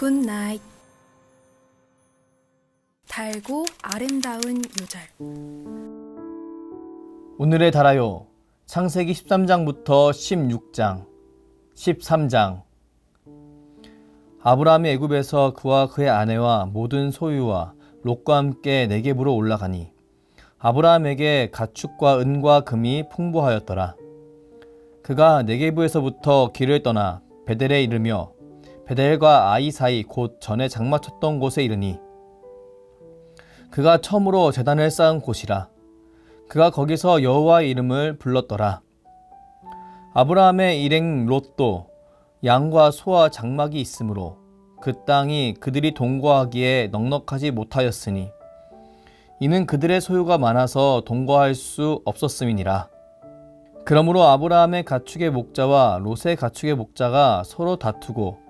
굿나잇 달고 아름다운 요절 오늘의 달아요. 창세기 13장부터 16장, 13장. 아브라함이 애굽에서 그와 그의 아내와 모든 소유와 롯과 함께 네겝으로 올라가니 아브라함에게 가축과 은과 금이 풍부하였더라. 그가 네겝에서부터 길을 떠나 베델에 이르며 베델과 아이 사이 곧 전에 장마쳤던 곳에 이르니 그가 처음으로 재단을 쌓은 곳이라. 그가 거기서 여호와의 이름을 불렀더라. 아브라함의 일행 롯도 양과 소와 장막이 있으므로 그 땅이 그들이 동거하기에 넉넉하지 못하였으니 이는 그들의 소유가 많아서 동거할 수 없었음이니라. 그러므로 아브라함의 가축의 목자와 롯의 가축의 목자가 서로 다투고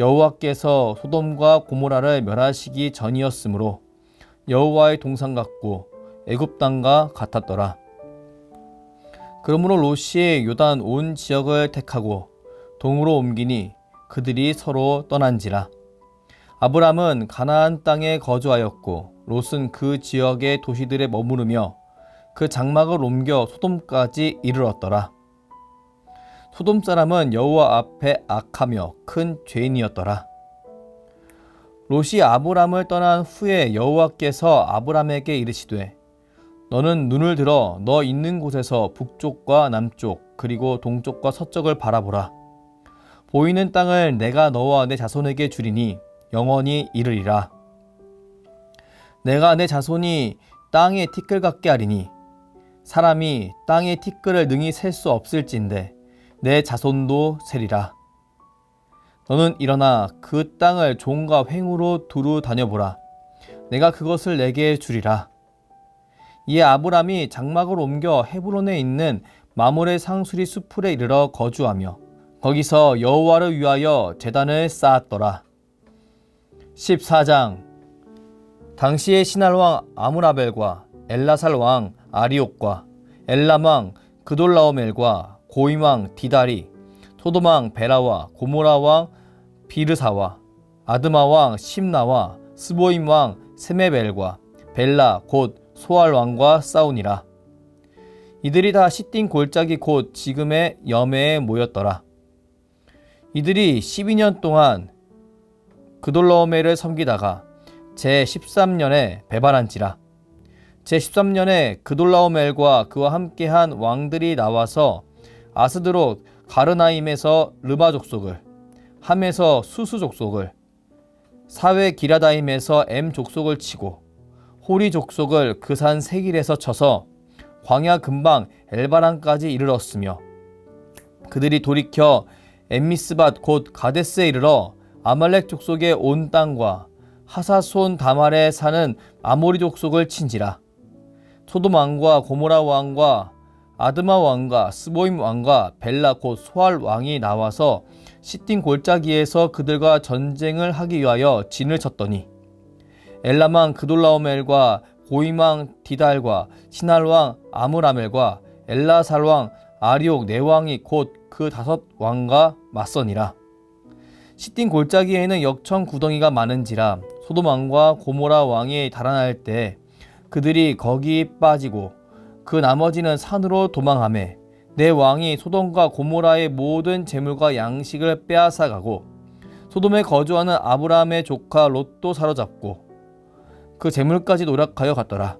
여호와께서 소돔과 고모라를 멸하시기 전이었으므로 여호와의 동상 같고 애굽 땅과 같았더라. 그러므로 롯이 요단 온 지역을 택하고 동으로 옮기니 그들이 서로 떠난지라. 아브람은 가나안 땅에 거주하였고 롯은 그 지역의 도시들에 머무르며 그 장막을 옮겨 소돔까지 이르렀더라. 소돔 사람은 여호와 앞에 악하며 큰 죄인이었더라. 롯이 아브람을 떠난 후에 여호와께서 아브람에게 이르시되 너는 눈을 들어 너 있는 곳에서 북쪽과 남쪽 그리고 동쪽과 서쪽을 바라보라. 보이는 땅을 내가 너와 내 자손에게 주리니 영원히 이르리라. 내가 내 자손이 땅의 티끌 같게 하리니 사람이 땅의 티끌을 능히 셀 수 없을진데 내 자손도 세리라. 너는 일어나 그 땅을 종과 횡으로 두루 다녀보라. 내가 그것을 내게 주리라. 이에 아브람이 장막을 옮겨 헤브론에 있는 마몰의 상수리 수풀에 이르러 거주하며 거기서 여호와를 위하여 제단을 쌓았더라. 14장 당시의 신할 왕 아므라벨과 엘라살 왕 아리옥과 엘람 왕 그돌라오멜과 고임 왕 디다리 왕 베라와 고모라 왕 비르사와 아드마 왕 심나와 스보임 왕 세메벨과 벨라 곧 소알 왕과 싸우니라. 이들이 다 시띵 골짜기 곧 지금의 여매에 모였더라. 이들이 12년 동안 그돌러오메를 섬기다가 제 13년에 배반한지라. 제 13년에 그돌라오멜과 그와 함께한 왕들이 나와서 아스드롯 가르나임에서 르바 족속을 함에서 수수 족속을 사회 기라다임에서 엠 족속을 치고 호리 족속을 그 산 세길에서 쳐서 광야 근방 엘바란까지 이르렀으며 그들이 돌이켜 엠미스밭 곧 가데스에 이르러 아말렉 족속의 온 땅과 하사손 다말에 사는 아모리 족속을 친지라. 소돔 왕과 고모라 왕과 아드마 왕과 스보임 왕과 벨라 곧 소알 왕이 나와서 시띵 골짜기에서 그들과 전쟁을 하기 위하여 진을 쳤더니 엘라망 그돌라오멜과 고이망 디달과 신할왕 아므라멜과 엘라살왕 아리옥 네 왕이 곧 그 다섯 왕과 맞서니라. 시띵 골짜기에는 역청 구덩이가 많은지라 소돔 왕과 고모라 왕이 달아날 때 그들이 거기 빠지고 그 나머지는 산으로 도망하매 내 왕이 소돔과 고모라의 모든 재물과 양식을 빼앗아 가고 소돔에 거주하는 아브라함의 조카 롯도 사로잡고 그 재물까지 노력하여 갔더라.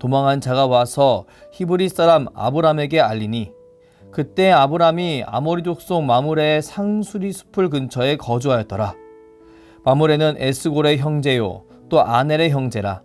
도망한 자가 와서 히브리 사람 아브람에게 알리니 그때 아브람이 아모리 족속 마물의 상수리 숲을 근처에 거주하였더라. 마물에는 에스골의 형제요 또 아넬의 형제라.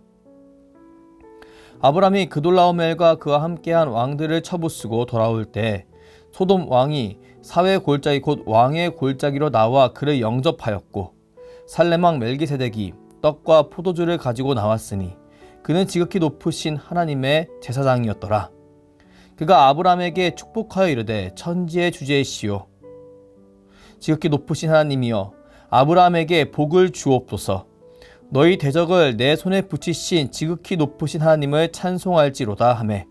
아브람이 그돌라오멜과 그와 함께한 왕들을 쳐부수고 돌아올 때 소돔 왕이 사회 골짜기 곧 왕의 골짜기로 나와 그를 영접하였고 살레망 멜기세덱이 떡과 포도주를 가지고 나왔으니 그는 지극히 높으신 하나님의 제사장이었더라. 그가 아브람에게 축복하여 이르되 천지의 주제이시오 지극히 높으신 하나님이여 아브라함에게 복을 주옵소서. 너희 대적을 내 손에 붙이신 지극히 높으신 하나님을 찬송할지로다 하매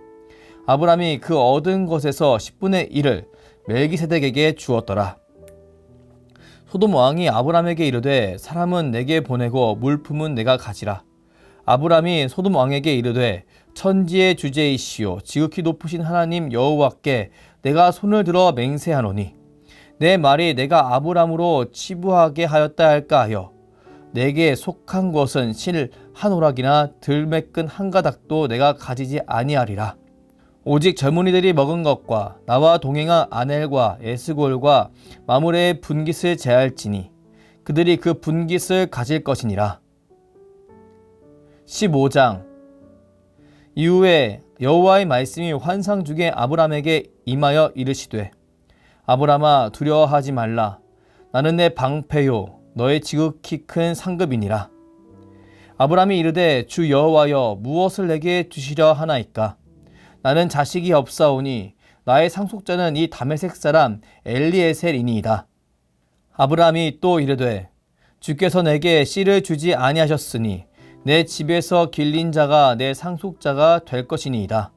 아브라함이 그 얻은 것에서 10분의 1을 멜기세덱에게 주었더라. 소돔 왕이 아브라함에게 이르되 사람은 내게 보내고 물품은 내가 가지라. 아브라함이 소돔 왕에게 이르되 천지의 주제이시오 지극히 높으신 하나님 여호와께 내가 손을 들어 맹세하노니 내 말이 내가 아브람으로 치부하게 하였다 할까 하여 내게 속한 것은 실 한 오락이나 들매끈 한 가닥도 내가 가지지 아니하리라. 오직 젊은이들이 먹은 것과 나와 동행한 아넬과 에스골과 마무레의 분깃을 제할지니 그들이 그 분깃을 가질 것이니라. 15장 이후에 여호와의 말씀이 환상 중에 아브람에게 임하여 이르시되 아브라마 두려워하지 말라. 나는 내 방패요 너의 지극히 큰 상급이니라. 아브람이 이르되 주 여호와여 무엇을 내게 주시려 하나이까? 나는 자식이 없사오니 나의 상속자는 이 다메섹 사람 엘리에셀이니이다. 아브람이 또 이르되 주께서 내게 씨를 주지 아니하셨으니 내 집에서 길린 자가 내 상속자가 될 것이니이다.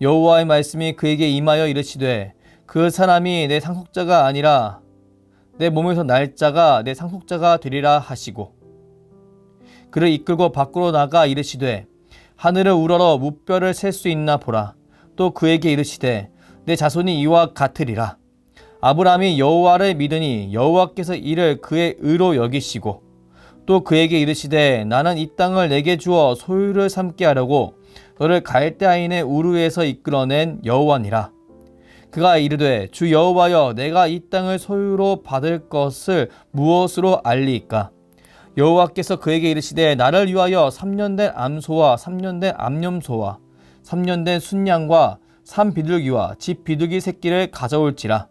여호와의 말씀이 그에게 임하여 이르시되 그 사람이 내 상속자가 아니라 내 몸에서 날 자가 내 상속자가 되리라 하시고 그를 이끌고 밖으로 나가 이르시되 하늘을 우러러 무뼈를 셀 수 있나 보라. 또 그에게 이르시되 내 자손이 이와 같으리라. 아브라함이 여호와를 믿으니 여호와께서 이를 그의 의로 여기시고 또 그에게 이르시되 나는 이 땅을 내게 주어 소유를 삼게 하려고 너를 갈대아인의 우르에서 이끌어낸 여호와니라 그가 이르되 주 여호와여 내가 이 땅을 소유로 받을 것을 무엇으로 알리이까? 여호와께서 그에게 이르시되 나를 위하여 3년 된 암소와 3년 된 암염소와 3년 된 순양과 삼 비둘기와 집 비둘기 새끼를 가져올지라.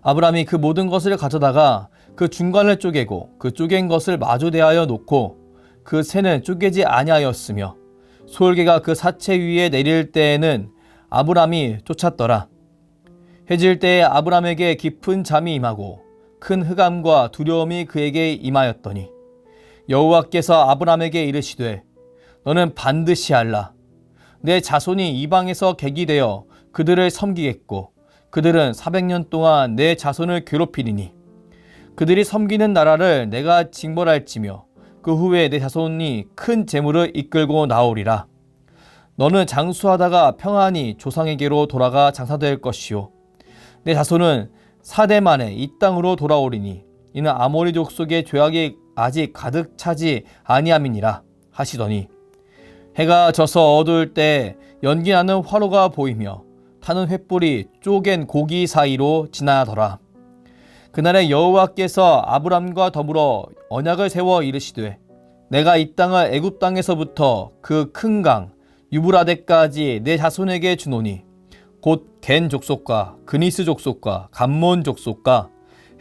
아브라함이 그 모든 것을 가져다가 그 중간을 쪼개고 그 쪼갠 것을 마주 대하여 놓고 그 새는 쪼개지 아니하였으며 솔개가 그 사체 위에 내릴 때에는 아브람이 쫓았더라. 해질 때에 아브람에게 깊은 잠이 임하고 큰 흑암과 두려움이 그에게 임하였더니 여호와께서 아브람에게 이르시되 너는 반드시 알라 내 자손이 이방에서 객이 되어 그들을 섬기겠고 그들은 400년 동안 내 자손을 괴롭히리니 그들이 섬기는 나라를 내가 징벌할지며 그 후에 내 자손이 큰 재물을 이끌고 나오리라 너는 장수하다가 평안히 조상에게로 돌아가 장사될 것이요 내 자손은 사대 만에 이 땅으로 돌아오리니 이는 아모리 족속의 죄악이 아직 가득 차지 아니함이니라 하시더니 해가 져서 어두울 때 연기 나는 화로가 보이며 타는 횃불이 쪼갠 고기 사이로 지나더라. 그날에 여호와께서 아브람과 더불어 언약을 세워 이르시되 내가 이 땅을 애굽 땅에서부터 그 큰 강 유브라데까지 내 자손에게 주노니 곧 겐 족속과 그니스 족속과 감몬 족속과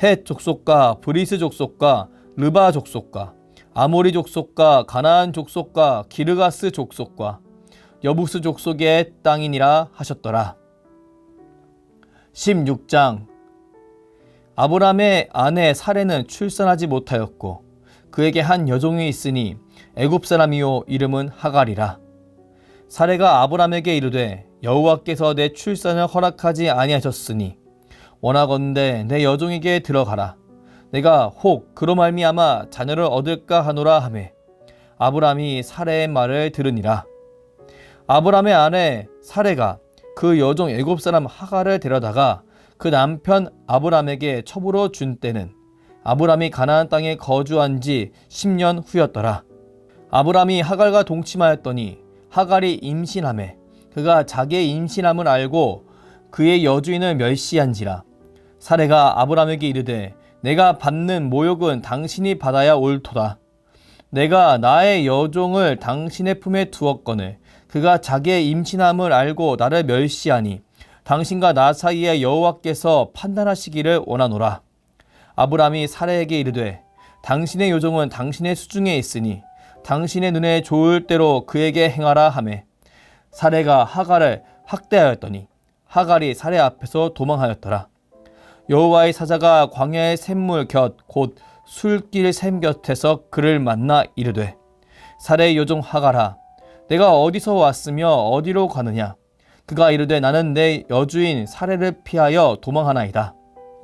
헷 족속과 브리스 족속과 르바 족속과 아모리 족속과 가나안 족속과 기르가스 족속과 여부스 족속의 땅이니라 하셨더라. 16장 아브람의 아내 사레는 출산하지 못하였고 그에게 한 여종이 있으니 애굽 사람이요 이름은 하갈이라. 사레가 아브람에게 이르되 여호와께서 내 출산을 허락하지 아니하셨으니 원하건대 내 여종에게 들어가라. 내가 혹 그로 말미암아 자녀를 얻을까 하노라 하매 아브람이 사레의 말을 들으니라. 아브람의 아내 사레가 그 여종 애굽 사람 하갈을 데려다가 그 남편 아브람에게 첩으로 준 때는 아브람이 가나안 땅에 거주한 지 10년 후였더라. 아브람이 하갈과 동침하였더니 하갈이 임신함에 그가 자기의 임신함을 알고 그의 여주인을 멸시한지라 사례가 아브람에게 이르되 내가 받는 모욕은 당신이 받아야 옳도다. 내가 나의 여종을 당신의 품에 두었거늘 그가 자기의 임신함을 알고 나를 멸시하니 당신과 나 사이에 여호와께서 판단하시기를 원하노라. 아브람이 사례에게 이르되 당신의 요종은 당신의 수중에 있으니 당신의 눈에 좋을 대로 그에게 행하라 하매 사례가 하갈을 학대하였더니 하갈이 사례 앞에서 도망하였더라. 여호와의 사자가 광야의 샘물 곁 곧 술길 샘 곁에서 그를 만나 이르되 사례의 요종 하갈아 내가 어디서 왔으며 어디로 가느냐 그가 이르되 나는 내 여주인 사례를 피하여 도망하나이다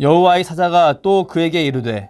여호와의 사자가 또 그에게 이르되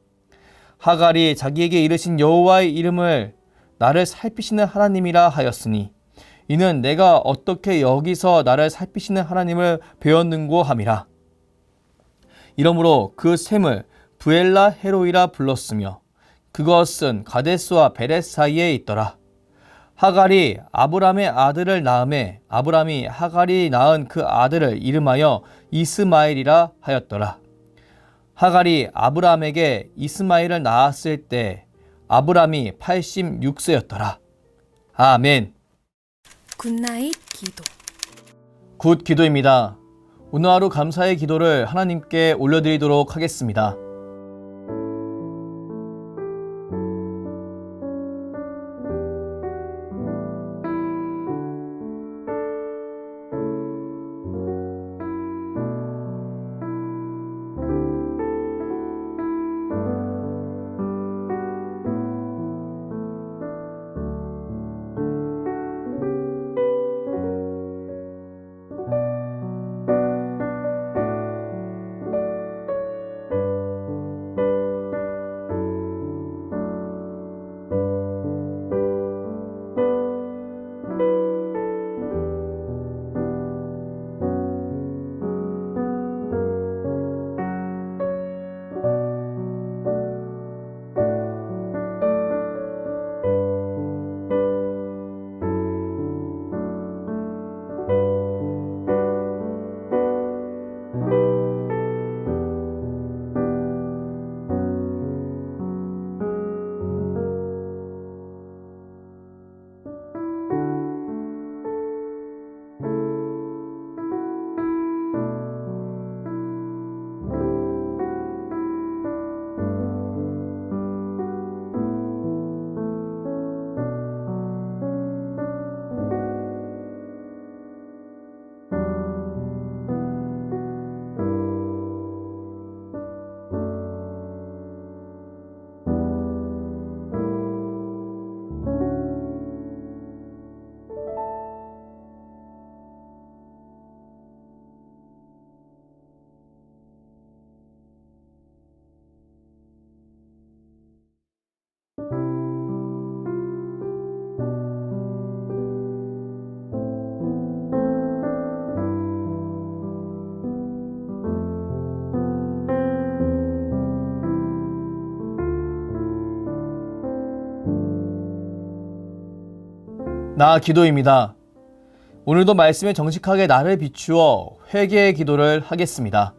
하갈이 자기에게 이르신 여호와의 이름을 나를 살피시는 하나님이라 하였으니 이는 내가 어떻게 여기서 나를 살피시는 하나님을 배웠는고 함이라. 이러므로 그 샘을 부엘라 헤로이라 불렀으며 그것은 가데스와 베레 사이에 있더라. 하갈이 아브람의 아들을 낳음에 아브람이 하갈이 낳은 그 아들을 이름하여 이스마엘이라 하였더라. 하갈이 아브람에게 이스마엘을 낳았을 때 아브람이 86세였더라. 아멘. 굿나잇 기도. 굿 기도입니다. 오늘 하루 감사의 기도를 하나님께 올려드리도록 하겠습니다. 나 기도입니다. 오늘도 말씀에 정직하게 나를 비추어 회개의 기도를 하겠습니다.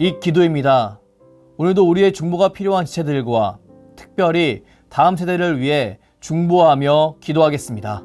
이 기도입니다. 오늘도 우리의 중보가 필요한 지체들과 특별히 다음 세대를 위해 중보하며 기도하겠습니다.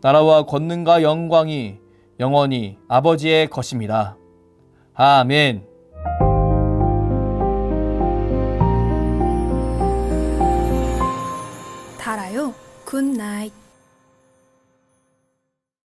나라와 권능과 영광이 영원히 아버지의 것입니다. 아멘. 달아요 굿나잇